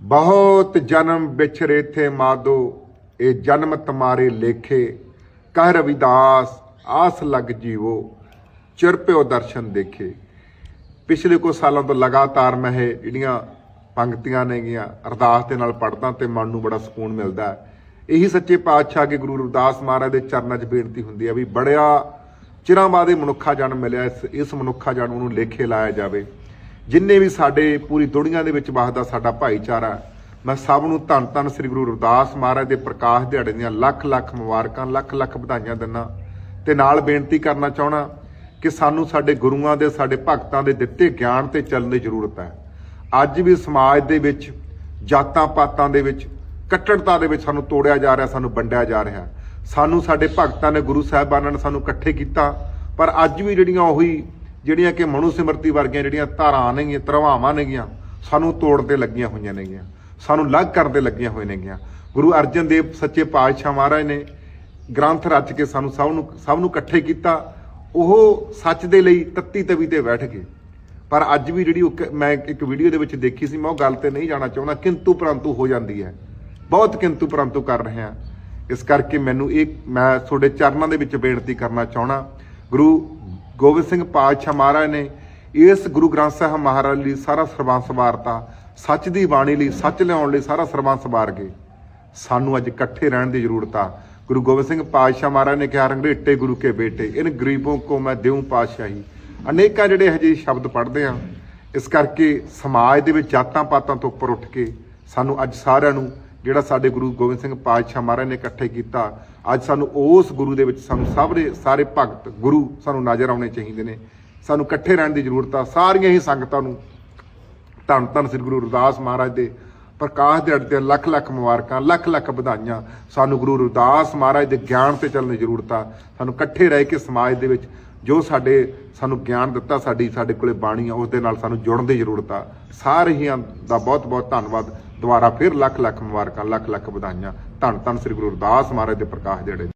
ਬਹੁਤ ਜਨਮ ਵਿਛਰੇ ਥੇ ਮਾਦੋ, ਇਹ ਜਨਮ ਤੁਮਾਰੇ ਲੇਖੇ, ਕਹਿ ਰਵਿਦਾਸ, ਆਸ ਲਗ ਜੀਵੋ, ਚਿਰ ਪਿਓ ਦਰਸ਼ਨ ਦੇਖੇ। ਪਿਛਲੇ ਕੁਝ ਸਾਲਾਂ ਤੋਂ ਲਗਾਤਾਰ ਮੈਂ ਇਹ ਜਿਹੜੀਆਂ ਪੰਕਤੀਆਂ ਨੇਗੀਆਂ, ਅਰਦਾਸ ਦੇ ਨਾਲ ਪੜ੍ਹਦਾ ਤੇ ਮਨ ਨੂੰ ਬੜਾ ਸਕੂਨ ਮਿਲਦਾ। ਇਹੀ ਸੱਚੇ ਪਾਤਸ਼ਾਹ ਕੇ ਗੁਰੂ ਰਵਿਦਾਸ ਮਹਾਰਾਜ ਦੇ ਚਰਨਾਂ 'ਚ ਬੇਨਤੀ ਹੁੰਦੀ ਹੈ ਵੀ ਬੜਿਆ ਚਿਰਾਂ ਬਾਅਦ ਇਹ ਮਨੁੱਖਾ ਜਨਮ ਮਿਲਿਆ, ਇਸ ਇਸ ਮਨੁੱਖਾ ਜਨਮ ਨੂੰ ਲੇਖੇ ਲਾਇਆ ਜਾਵੇ। ਜਿੰਨੇ ਵੀ ਸਾਡੇ ਪੂਰੀ ਦੁਨੀਆ ਦੇ ਵਿੱਚ ਵਸਦਾ ਸਾਡਾ ਭਾਈਚਾਰਾ, ਮੈਂ ਸਭ ਨੂੰ ਧੰਨ ਧੰਨ ਸ੍ਰੀ ਗੁਰੂ ਰਵਿਦਾਸ ਮਹਾਰਾਜ ਦੇ ਪ੍ਰਕਾਸ਼ ਦਿਹਾੜੇ ਦੀਆਂ ਲੱਖ ਲੱਖ ਮੁਬਾਰਕਾਂ, ਲੱਖ ਲੱਖ ਵਧਾਈਆਂ ਦਿੰਦਾ। ਤੇ ਨਾਲ ਬੇਨਤੀ ਕਰਨਾ ਚਾਹਣਾ ਕਿ ਸਾਨੂੰ ਸਾਡੇ ਗੁਰੂਆਂ ਦੇ, ਸਾਡੇ ਭਗਤਾਂ ਦੇ ਦਿੱਤੇ ਗਿਆਨ ਤੇ ਚੱਲਣ ਦੀ ਜ਼ਰੂਰਤ ਹੈ। ਅੱਜ ਵੀ ਸਮਾਜ ਦੇ ਵਿੱਚ, ਜਾਤਾਂ ਪਾਤਾਂ ਦੇ ਵਿੱਚ, ਕੱਟੜਤਾ ਦੇ ਵਿੱਚ ਸਾਨੂੰ ਤੋੜਿਆ ਜਾ ਰਿਹਾ, ਸਾਨੂੰ ਵੰਡਿਆ ਜਾ ਰਿਹਾ। ਸਾਨੂੰ ਸਾਡੇ ਭਗਤਾਂ ਨੇ ਗੁਰੂ ਸਾਹਿਬਾਨਾਂ ਨੇ ਸਾਨੂੰ ਇਕੱਠੇ ਕੀਤਾ, ਪਰ ਅੱਜ ਵੀ ਜਿਹੜੀਆਂ ਉਹੀ ਜਿਹੜੀਆਂ ਕਿ ਮਨੂ ਸਿਮਰਤੀ ਵਰਗੀਆਂ ਜਿਹੜੀਆਂ ਧਾਰਾਂ ਨੇਗੀਆਂ, ਤਰਵਾਵਾਂ ਨੇਗੀਆਂ, ਸਾਨੂੰ ਤੋੜ ਤੇ ਲੱਗੀਆਂ ਹੋਈਆਂ ਨੇਗੀਆਂ, ਸਾਨੂੰ ਲੱਗ ਕਰਨ ਤੇ ਲੱਗੀਆਂ ਹੋਈਆਂ ਨੇਗੀਆਂ। ਗੁਰੂ ਅਰਜਨ ਦੇਵ ਸੱਚੇ ਪਾਤਸ਼ਾਹ ਮਹਾਰਾਜ ਨੇ ਗ੍ਰੰਥ ਰਚ ਕੇ ਸਾਨੂੰ ਸਭ ਨੂੰ ਸਭ ਨੂੰ ਇਕੱਠੇ ਕੀਤਾ। ਉਹ ਸੱਚ ਦੇ ਲਈ ਤੱਤੀ ਤਵੀ ਤੇ ਬੈਠ ਗਏ। ਪਰ ਅੱਜ ਵੀ ਜਿਹੜੀ ਉਹ ਕ- ਮੈਂ ਇੱਕ ਵੀਡੀਓ ਦੇ ਵਿੱਚ ਦੇਖੀ ਸੀ, ਮੈਂ ਉਹ ਗੱਲ ਤੇ ਨਹੀਂ ਜਾਣਾ ਚਾਹੁੰਦਾ। ਕਿੰਤੂ ਪਰੰਤੂ ਹੋ ਜਾਂਦੀ ਹੈ। ਬਹੁਤ ਕਿੰਤੂ ਪਰੰਤੂ ਕਰ ਰਹੇ ਹਾਂ। ਇਸ ਕਰਕੇ ਮੈਨੂੰ ਇਹ, ਮੈਂ ਤੁਹਾਡੇ ਚਰਨਾਂ ਦੇ ਵਿੱਚ ਬੇਨਤੀ ਕਰਨਾ ਚਾਹਣਾ ਗੁਰੂ ਗੋਬਿੰਦ ਸਿੰਘ ਪਾਤਸ਼ਾਹ ਮਹਾਰਾਜ ਨੇ ਇਸ ਗੁਰੂ ਗ੍ਰੰਥ ਸਾਹਿਬ ਮਹਾਰਾਜ ਲਈ ਸਾਰਾ ਸਰਬੰਸ ਵਾਰਤਾ, ਸੱਚ ਦੀ ਬਾਣੀ ਲਈ, ਸੱਚ ਲਿਆਉਣ ਲਈ ਸਾਰਾ ਸਰਬੰਸ ਵਾਰ ਗਏ। ਸਾਨੂੰ ਅੱਜ ਇਕੱਠੇ ਰਹਿਣ ਦੀ ਜ਼ਰੂਰਤ ਆ। ਗੁਰੂ ਗੋਬਿੰਦ ਸਿੰਘ ਪਾਤਸ਼ਾਹ ਮਹਾਰਾਜ ਨੇ ਕਿਹਾ, ਰੰਗਰੇਟੇ ਗੁਰੂ ਕੇ ਬੇਟੇ, ਇਨ ਗਰੀਬੋਂ ਕੋ ਮੈਂ ਦੇਉ ਪਾਤਸ਼ਾਹੀ। ਅਨੇਕਾਂ ਜਿਹੜੇ ਹਜੇ ਸ਼ਬਦ ਪੜ੍ਹਦੇ ਆ, ਇਸ ਕਰਕੇ ਸਮਾਜ ਦੇ ਵਿੱਚ ਜਾਤਾਂ ਪਾਤਾਂ ਤੋਂ ਉੱਪਰ ਉੱਠ ਕੇ ਸਾਨੂੰ ਅੱਜ ਸਾਰਿਆਂ ਨੂੰ ਜਿਹੜਾ ਸਾਡੇ ਗੁਰੂ ਗੋਬਿੰਦ ਸਿੰਘ ਪਾਤਸ਼ਾਹ ਮਹਾਰਾਜ ਨੇ ਇਕੱਠੇ ਕੀਤਾ, ਅੱਜ ਸਾਨੂੰ ਉਸ ਗੁਰੂ ਦੇ ਵਿੱਚ ਸਾਨੂੰ ਸਭ ਦੇ ਸਾਰੇ ਭਗਤ ਗੁਰੂ ਸਾਨੂੰ ਨਜ਼ਰ ਆਉਣੇ ਚਾਹੀਦੇ ਨੇ। ਸਾਨੂੰ ਇਕੱਠੇ ਰਹਿਣ ਦੀ ਜ਼ਰੂਰਤ ਆ, ਸਾਰੀਆਂ ਹੀ ਸੰਗਤਾਂ ਨੂੰ ਧੰਨ ਧੰਨ ਸ੍ਰੀ ਗੁਰੂ ਰਵਿਦਾਸ ਮਹਾਰਾਜ ਦੇ ਪ੍ਰਕਾਸ਼ ਦੇ ਤੇ ਲੱਖ ਲੱਖ ਮੁਬਾਰਕਾਂ, ਲੱਖ ਲੱਖ ਵਧਾਈਆਂ। ਸਾਨੂੰ ਗੁਰੂ ਰਵਿਦਾਸ ਮਹਾਰਾਜ ਦੇ ਗਿਆਨ ਤੇ ਚੱਲਣ ਦੀ ਜ਼ਰੂਰਤ ਆ। ਸਾਨੂੰ ਇਕੱਠੇ ਰਹਿ ਕੇ ਸਮਾਜ ਦੇ ਵਿੱਚ ਜੋ ਸਾਡੇ ਸਾਨੂੰ ਗਿਆਨ ਦਿੱਤਾ, ਸਾਡੀ, ਸਾਡੇ ਕੋਲੇ ਬਾਣੀ ਆ, ਉਸ ਦੇ ਨਾਲ ਸਾਨੂੰ ਜੁੜਨ ਦੀ ਜ਼ਰੂਰਤ ਆ। ਸਾਰਿਆਂ ਦਾ ਬਹੁਤ ਬਹੁਤ ਧੰਨਵਾਦ। ਦੁਬਾਰਾ ਫਿਰ ਲੱਖ ਲੱਖ ਮੁਬਾਰਕਾਂ ਲੱਖ ਲੱਖ ਵਧਾਈਆਂ। ਧੰਨ ਧੰਨ ਸ੍ਰੀ ਗੁਰੂ ਰਵਿਦਾਸ ਮਹਾਰਾਜ ਦੇ ਪ੍ਰਕਾਸ਼ ਜਿਹੜੇ